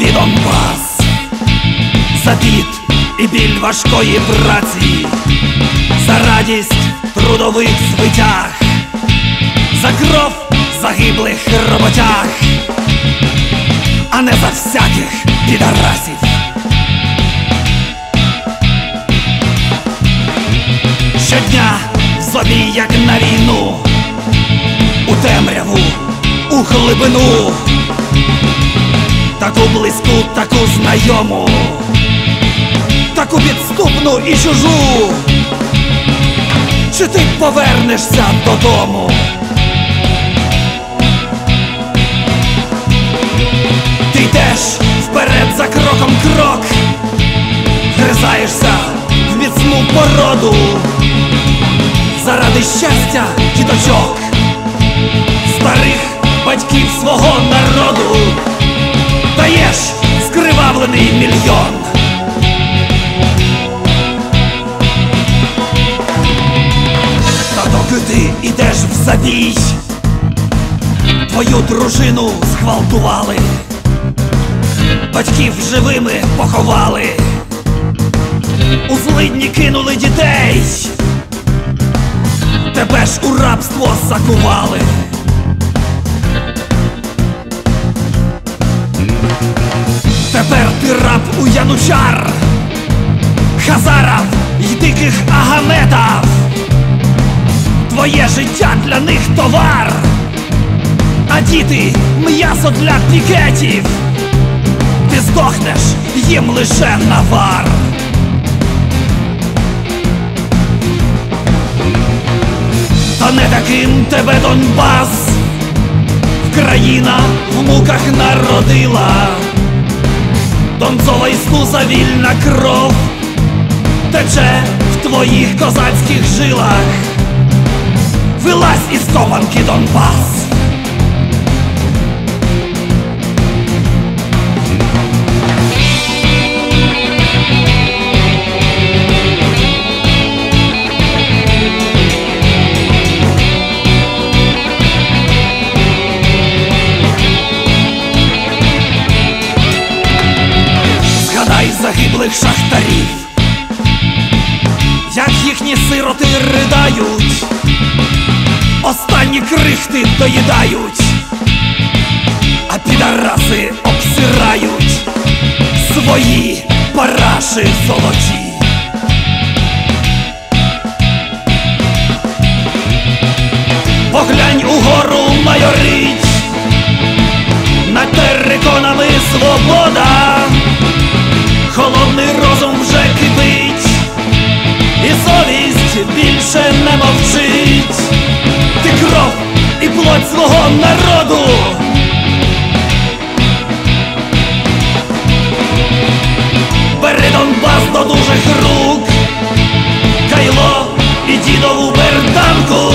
і Донбас, за піт і біль важкої праці, за радість трудових звитяг, за кров загиблих роботяг, а не за всяких підарасів. Щодня в собі, як на війну, у темряву, у глибину, таку близьку, таку знайому, таку підступну і чужу. Чи ти повернешся додому? Ти йдеш вперед за кроком крок, гризаєшся в міцну породу заради щастя діточок, старих батьків свого народу, скривавлений мільйон. Та доки ти ідеш в забій, твою дружину зґвалтували, батьків живими поховали, у злидні кинули дітей тебе ж у рабство закували. Тепер ти раб у янучар, хазарав й диких агаметав. Твоє життя для них товар, а діти м'ясо для пікетів. Ти здохнеш їм лише навар. Та не таким тебе Донбас, країна в муках народила, Донцова істуса вільна кров тече в твоїх козацьких жилах, вилазь із кованки Донбас. Шахтарів, як їхні сироти ридають, останні крихти доїдають, а підараси обсирають свої параші золоті. Поглянь угору майорить, над териконами свобода, холодний розум совість більше не мовчить, ти кров і плоть свого народу. Бери Донбас до дужих рук, Кайло і дідову берданку,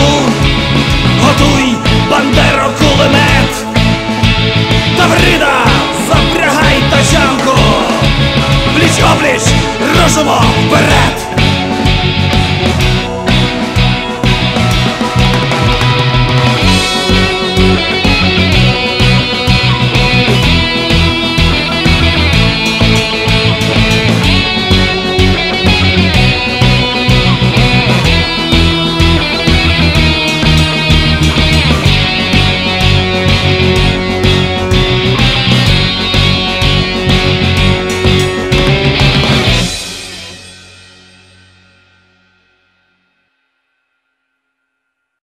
готуй бандеро кулемет, Таврида, запрягай тачанку, пліч опліч, рушимо